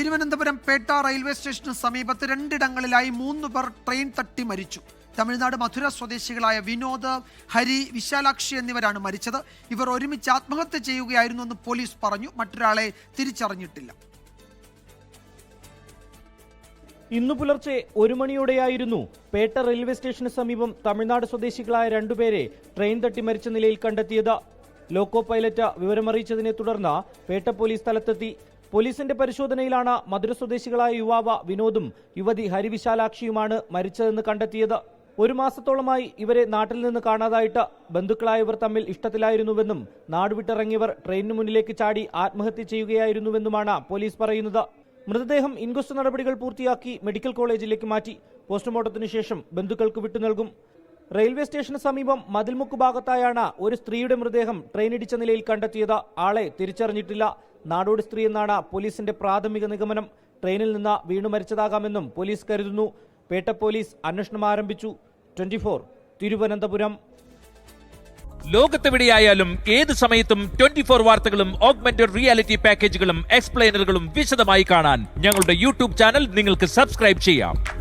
Thiruvananthapuram Pettah railway സ്റ്റേഷന് സമീപത്ത് രണ്ടിടങ്ങളിലായി മൂന്ന് പേർ ട്രെയിൻ തട്ടി മരിച്ചു. തമിഴ്നാട് മധുര സ്വദേശികളായ വിനോദ് ഹരി വിശാലാക്ഷി എന്നിവരാണ് മരിച്ചത്. ഇവർ ഒരുമിച്ച് ആത്മഹത്യ ചെയ്യുകയായിരുന്നു എന്ന് പോലീസ് പറഞ്ഞു. മറ്റൊരാളെ തിരിച്ചറിഞ്ഞിട്ടില്ല. ഇന്നു പുലർച്ചെ ഒരു മണിയോടെയായിരുന്നു പേട്ട റെയിൽവേ സ്റ്റേഷന് സമീപം തമിഴ്നാട് സ്വദേശികളായ രണ്ടുപേരെ ട്രെയിൻ തട്ടി മരിച്ച നിലയിൽ കണ്ടെത്തിയത്. ലോക്കോ പൈലറ്റ് വിവരമറിയിച്ചതിനെ തുടർന്ന് പേട്ട പോലീസ് സ്ഥലത്തെത്തി. പോലീസിന്റെ പരിശോധനയിലാണ് മധുര സ്വദേശികളായ യുവാവ വിനോദും യുവതി ഹരിവിശാലാക്ഷിയുമാണ് മരിച്ചതെന്ന് കണ്ടെത്തിയത്. ഒരു മാസത്തോളമായി ഇവരെ നാട്ടിൽ നിന്ന് കാണാതായിട്ട് ബന്ധുക്കളായവർ തമ്മിൽ ഇഷ്ടത്തിലായിരുന്നുവെന്നും നാടുവിട്ടിറങ്ങിയവർ ട്രെയിനിന് മുന്നിലേക്ക് ചാടി ആത്മഹത്യ ചെയ്യുകയായിരുന്നുവെന്നുമാണ് പോലീസ് പറയുന്നത്. മൃതദേഹം ഇൻക്വസ്റ്റ് നടപടികൾ പൂർത്തിയാക്കി മെഡിക്കൽ കോളേജിലേക്ക് മാറ്റി പോസ്റ്റ്മോർട്ടത്തിന് ശേഷം ബന്ധുക്കൾക്ക് വിട്ടു നൽകും. റെയിൽവേ സ്റ്റേഷന് സമീപം മതിൽമുക്ക് ഭാഗത്തായാണ് ഒരു സ്ത്രീയുടെ മൃതദേഹം ട്രെയിനിടിച്ച നിലയിൽ കണ്ടെത്തിയത്. ആളെ തിരിച്ചറിഞ്ഞിട്ടില്ല. നാടോടി സ്ത്രീ എന്നാണ് പോലീസിന്റെ പ്രാഥമിക നിഗമനം. ട്രെയിനിൽ നിന്ന് വീണു മരിച്ചതാകാമെന്നും പോലീസ് കരുതുന്നു. പേട്ട പോലീസ് അന്വേഷണം ആരംഭിച്ചു. ട്വന്റി തിരുവനന്തപുരം. ലോകത്തെവിടെയായാലും ഏത് സമയത്തും ട്വന്റി ഫോർ വാർത്തകളും ഓഗ്മെന്റഡ് റിയാലിറ്റി പാക്കേജുകളും എക്സ്പ്ലെയിനറുകളും വിശദമായി കാണാൻ ഞങ്ങളുടെ യൂട്യൂബ് ചാനൽ നിങ്ങൾക്ക് സബ്സ്ക്രൈബ് ചെയ്യാം.